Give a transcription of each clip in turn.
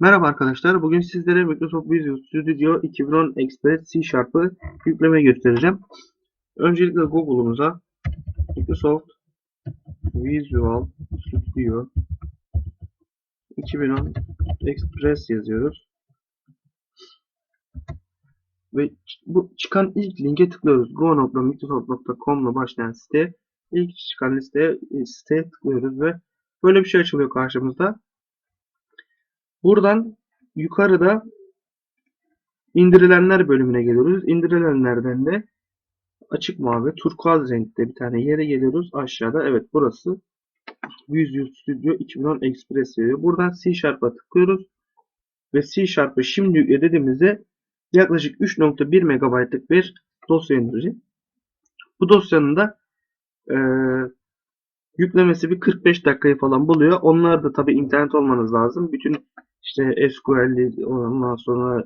Merhaba arkadaşlar. Bugün sizlere Microsoft Visual Studio 2010 Express C Sharp'ı yüklemeyi göstereceğim. Öncelikle Google'umuza Microsoft Visual Studio 2010 Express yazıyoruz. Ve bu çıkan ilk linke tıklıyoruz. go.microsoft.com ile başlayan site. İlk çıkan listeye, siteye tıklıyoruz ve böyle bir şey açılıyor karşımızda. Buradan yukarıda indirilenler bölümüne geliyoruz. İndirilenlerden de açık mavi turkuaz renkte bir tane yere geliyoruz. Aşağıda evet burası Visual Studio 2010 Express yazıyor. Buradan C Sharp'a tıklıyoruz. Ve C Sharp'ı şimdi yükle dediğimizde yaklaşık 3.1 MB'lık bir dosya indirecek. Bu dosyanın da e, yüklemesi bir 45 dakikayı falan buluyor. Onlar da tabi internet olmanız lazım. Bütün işte SQL'li ondan sonra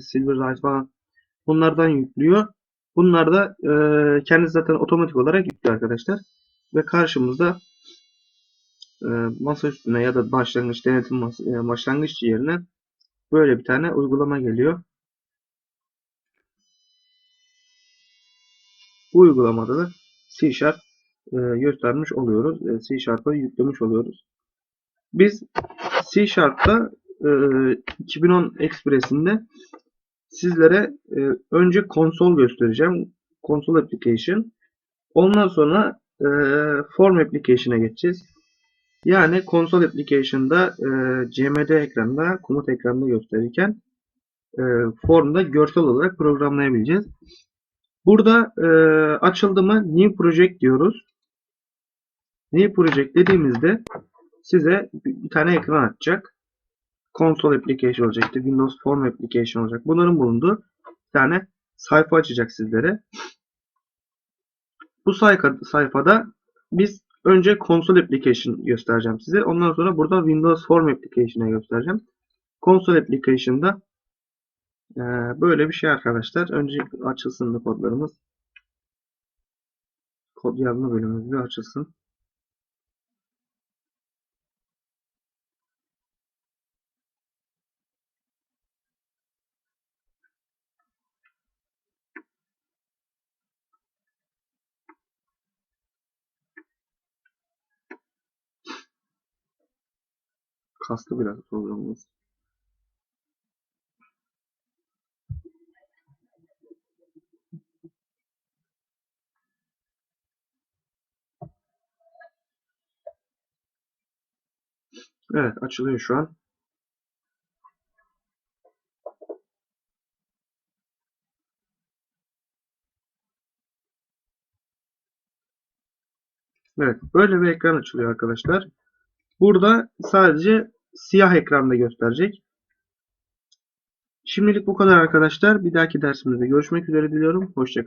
Silverlight falan bunlardan yüklüyor. Bunlar da e, kendi zaten otomatik olarak yüklüyor arkadaşlar. Ve karşımızda e, masa üstüne ya da başlangıç denetim masa, e, başlangıç yerine böyle bir tane uygulama geliyor. Bu uygulamada da C Sharp e, göstermiş oluyoruz. E, C Sharp'ı yüklemiş oluyoruz. Biz C Sharp'ta e, 2010 Express'inde sizlere e, önce konsol göstereceğim. Konsol application. Ondan sonra e, form application'a geçeceğiz. Yani konsol application'da e, CMD ekranda, komut ekranda gösterirken e, formda görsel olarak programlayabileceğiz. Burada e, açıldı mı New Project diyoruz. New Project dediğimizde size bir tane ekran açacak. Console Application olacaktı. Windows Form Application olacak. Bunların bulunduğu bir tane sayfa açacak sizlere. Bu sayfa, sayfada biz önce Console Application göstereceğim size. Ondan sonra burada Windows Form Application'a göstereceğim. Console Application'da e, böyle bir şey arkadaşlar. Önce açılsın da kodlarımız. Kod yazma bölümümüz bir açılsın. Kastı biraz programımız. Evet açılıyor şu an. Evet böyle bir ekran açılıyor arkadaşlar. Burada sadece siyah ekranda gösterecek. Şimdilik bu kadar arkadaşlar. Bir dahaki dersimizde görüşmek üzere diliyorum. Hoşçakalın.